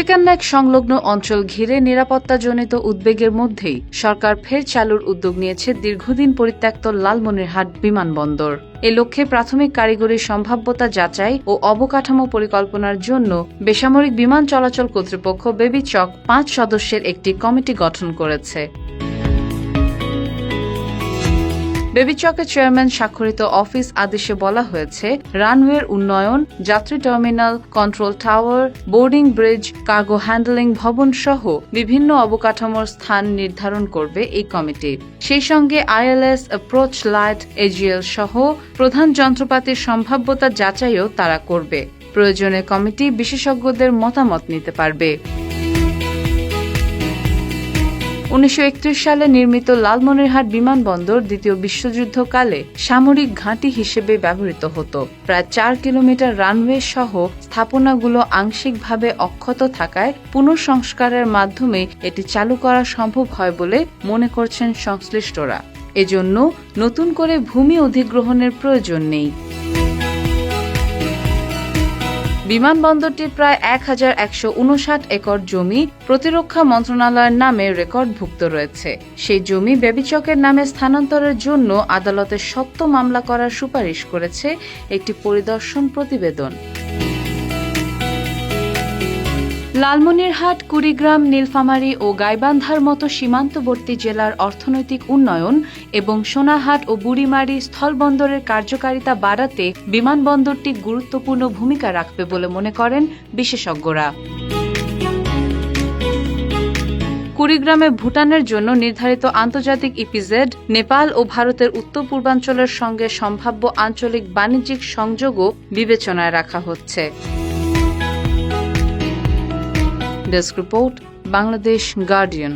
চিকেননেক সংলগ্ন অঞ্চল ঘিরে নিরাপত্তাজনিত উদ্বেগের মধ্যেই সরকার ফের চালুর উদ্যোগ নিয়েছে দীর্ঘদিন পরিত্যক্ত লালমনিরহাট বিমানবন্দর। এ লক্ষ্যে প্রাথমিক কারিগরি সম্ভাব্যতা যাচাই ও অবকাঠামো পরিকল্পনার জন্য বেসামরিক বিমান চলাচল কর্তৃপক্ষ বেবি চক পাঁচ সদস্যের একটি কমিটি গঠন করেছে। বেবিচকের চেয়ারম্যান স্বাক্ষরিত অফিস আদেশে বলা হয়েছে, রানওয়ের উন্নয়ন, যাত্রী terminal, control tower, boarding bridge, cargo handling ভবন সহ বিভিন্ন অবকাঠামোর স্থান নির্ধারণ করবে এই কমিটি। সেই সঙ্গে আইএলএস অ্যাপ্রোচ লাইট এজিএল সহ প্রধান যন্ত্রপাতির সম্ভাব্যতা যাচাইও তারা করবে। প্রয়োজনে কমিটি বিশেষজ্ঞদের মতামত নিতে পারবে। উনিশশো একত্রিশ সালে নির্মিত লালমনিরহাট বিমানবন্দর দ্বিতীয় বিশ্বযুদ্ধকালে সামরিক ঘাঁটি হিসেবে ব্যবহৃত হতো। প্রায় চার কিলোমিটার রানওয়ে সহ স্থাপনাগুলো আংশিকভাবে অক্ষত থাকায় পুনঃসংস্কারের মাধ্যমে এটি চালু করা সম্ভব হয় বলে মনে করছেন সংশ্লিষ্টরা। এজন্য নতুন করে ভূমি অধিগ্রহণের প্রয়োজন নেই। বিমানবন্দরটির প্রায় এক হাজার একশো উনষাট একর জমি প্রতিরক্ষা মন্ত্রণালয়ের নামে রেকর্ডভুক্ত রয়েছে। সেই জমি বেবিচকের নামে স্থানান্তরের জন্য আদালতে সত্য মামলা করার সুপারিশ করেছে একটি পরিদর্শন প্রতিবেদন। লালমনিরহাট, কুড়িগ্রাম, নীলফামারী ও গাইবান্ধার মতো সীমান্তবর্তী জেলার অর্থনৈতিক উন্নয়ন এবং সোনাহাট ও বুড়িমারি স্থলবন্দরের কার্যকারিতা বাড়াতে বিমানবন্দরটি গুরুত্বপূর্ণ ভূমিকা রাখবে বলে মনে করেন বিশেষজ্ঞরা। কুড়িগ্রামে ভুটানের জন্য নির্ধারিত আন্তর্জাতিক ইপিজেড, নেপাল ও ভারতের উত্তর পূর্বাঞ্চলের সঙ্গে সম্ভাব্য আঞ্চলিক বাণিজ্যিক সংযোগও বিবেচনায় রাখা হচ্ছে। Desk report Bangladesh guardian